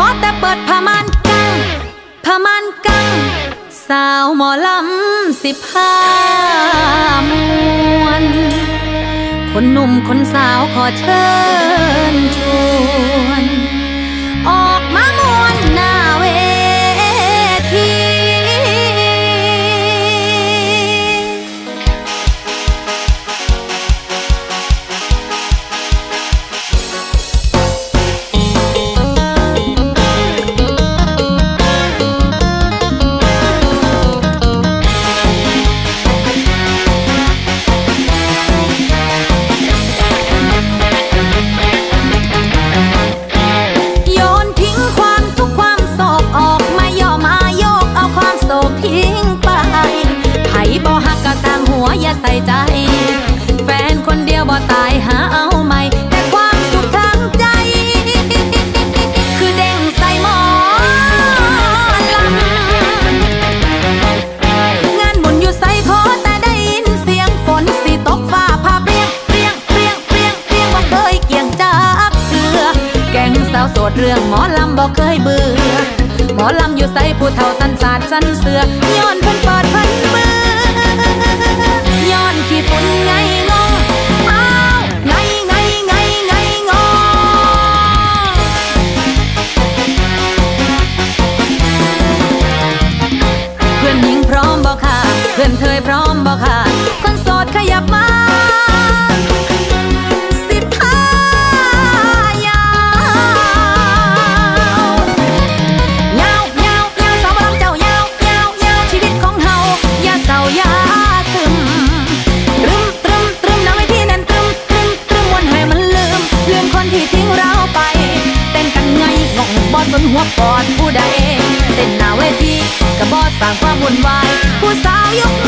พอแต่เปิดผ้ามานกังผ้ามานกัง สาวหมอลำสิพามวน คนหนุ่มคนสาวขอเชิญชวน ใส่ใจ แฟนคนเดียวบ่ตายหาเอาใหม่ แต่ความสุขทางใจ คือเด้งใส่หมอลำงานบุญอยู่ใส่ขอแต่ได้ยินเสียงฝนสิตกฟ้าผ่าเปรียงเปรียงเปรียงเปรียงเปรียงบ่เคยเกี่ยงจากเถือแก่งสาวโสดเรื่องหมอลำบ่เคยเบื่อหมอลำอยู่ใส่ผู้เฒ่าสันสาดสันเสือย้อนเพิ่นเปิดเพิ่น อมบ่ค่ะเพื่อนเธอพร้อมบอกค่ะ คนโสดขยับมา สร้างความวุ่นวาย ผู้สาวยกมือ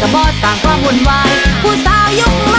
ก็บอสร้างความวุ่นวายผู้สาวยุค